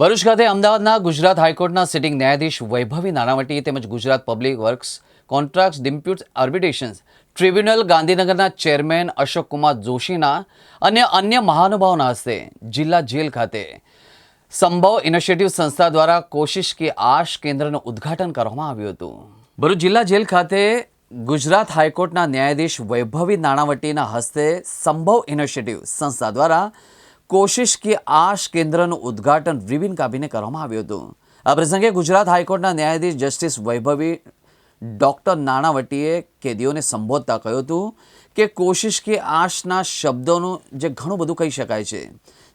ભરૂચ ખાતે અમદાવાદના ગુજરાત હાઈકોર્ટના સિટિંગ ન્યાયાધીશ વૈભવી નાણાવટી તેમજ Gujarat public works contract dispute arbitration tribunal ગાંધીનગરના ચેરમેન અશોક કુમાર જોશીના અને અન્ય મહાનુભાવોના હસ્તે જિલ્લા જેલ ખાતે સંભવ ઇનિશિયેટિવ સંસ્થા દ્વારા કોશિશ કે આશ કેન્દ્રનું ઉદ્ઘાટન કરવામાં આવ્યું હતું. ભરૂચ જિલ્લા જેલ ખાતે ગુજરાત હાઈકોર્ટના ન્યાયાધીશ વૈભવી નાણાવટીના હસ્તે સંભવ ઇનિશિયેટિવ સંસ્થા દ્વારા કોશિશ કે આશ કેન્દ્રનું ઉદ્ઘાટન રિબિન કાપીને કરવામાં આવ્યું હતું. આ પ્રસંગે ગુજરાત હાઈકોર્ટના ન્યાયાધીશ જસ્ટિસ વૈભવી ડૉક્ટર નાણાવટીએ કેદીઓને સંબોધતા કહ્યું હતું કે કોશિશ કે આશના શબ્દોનું જે ઘણું બધું કહી શકાય છે.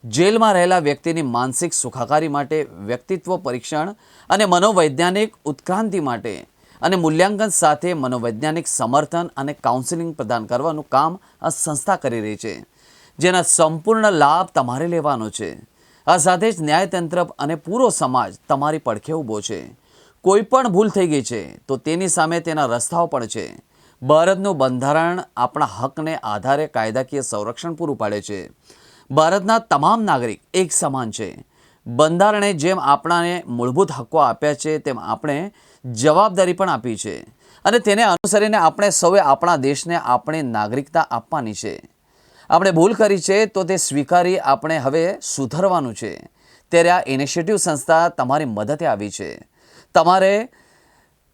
જેલમાં રહેલા વ્યક્તિની માનસિક સુખાકારી માટે વ્યક્તિત્વ પરીક્ષણ અને મનોવૈજ્ઞાનિક ઉત્ક્રાંતિ માટે અને મૂલ્યાંકન સાથે મનોવૈજ્ઞાનિક સમર્થન અને કાઉન્સિલિંગ પ્રદાન કરવાનું કામ આ સંસ્થા કરી રહી છે. જેના સંપૂર્ણ લાભ તમારે લેવાનો છે. આ સાથે જ ન્યાયતંત્ર અને પૂરો સમાજ તમારી પડખે ઊભો છે. કોઈ પણ ભૂલ થઈ ગઈ છે, તો તેની સામે તેના રસ્તાઓ પણ છે. ભારતનું બંધારણ આપણા હકને આધારે કાયદાકીય સંરક્ષણ પૂરું પાડે છે. ભારતના તમામ નાગરિક એક સમાન છે. બંધારણે જેમ આપણાને મૂળભૂત હક્કો આપ્યા છે, તેમ આપણે જવાબદારી પણ આપી છે. અને તેને અનુસરીને આપણે સૌએ આપણા દેશને આપણી નાગરિકતા આપવાની છે. આપણે ભૂલ કરી છે, તો તે સ્વીકારી આપણે હવે સુધરવાનું છે. ત્યારે આ ઇનિશિયેટિવ સંસ્થા તમારી મદદે આવી છે. તમારે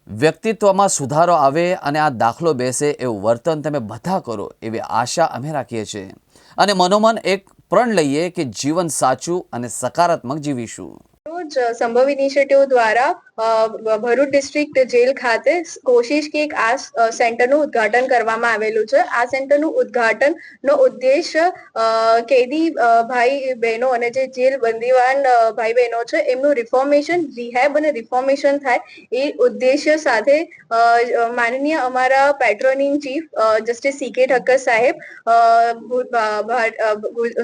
વ્યક્તિત્વમાં સુધારો આવે અને આ દાખલો બેસે એવું વર્તન તમે બધા કરો એવી આશા અમે રાખીએ છીએ. અને મનોમન એક પ્રણ લઈએ કે જીવન સાચું અને સકારાત્મક જીવીશું. રોજ સંભવ ઇનિશિયેટિવ દ્વારા ભરૂચ ડિસ્ટ્રિક્ટ જેલ ખાતે કોશિશ કે એક આ સેન્ટરનું ઉદ્ઘાટન કરવામાં આવેલું છે. આ સેન્ટરનું ઉદ્ઘાટન નો ઉદ્દેશ કેદી ભાઈ બહેનો અને જે જેલ બંદીવાન ભાઈ બહેનો છે, એમનું રિફોર્મેશન રિહેબ અને રિફોર્મેશન થાય એ ઉદ્દેશ્ય સાથે માનનીય અમારા પેટ્રોનિંગ ચીફ જસ્ટિસ સી કે ઠક્કર સાહેબ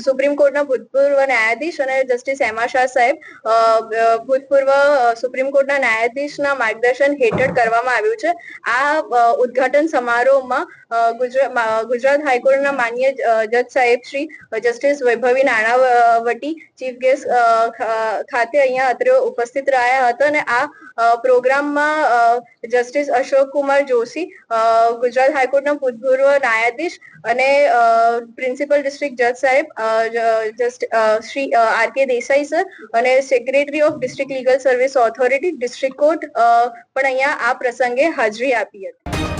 સુપ્રીમ કોર્ટના ભૂતપૂર્વ ન્યાયાધીશ અને જસ્ટિસ એમા શાહ સાહેબ ભૂતપૂર્વ સુપ્રીમ કોર્ટના ન્યાયાધીશના માર્ગદર્શન હેઠળ કરવામાં આવ્યું છે. આ ઉદઘાટન સમારોહમાં ગુજરાત હાઈકોર્ટના માન્ય જજ સાહેબ શ્રી જસ્ટિસ વૈભવી નાણાવટી, ચીફ ગેસ્ટ ખાતે અહીંયા અત્રે ઉપસ્થિત રહ્યા હતા અને આ પ્રોગ્રામમાં જસ્ટિસ અશોક કુમાર જોશી ગુજરાત હાઈકોર્ટના ભૂતપૂર્વ ન્યાયાધીશ અને પ્રિન્સિપલ ડિસ્ટ્રિક્ટ જજ સાહેબ just Shri R K Desai sir અને secretary of district legal service authority district court પણ અહીંયા આ પ્રસંગે હાજરી આપી હતી.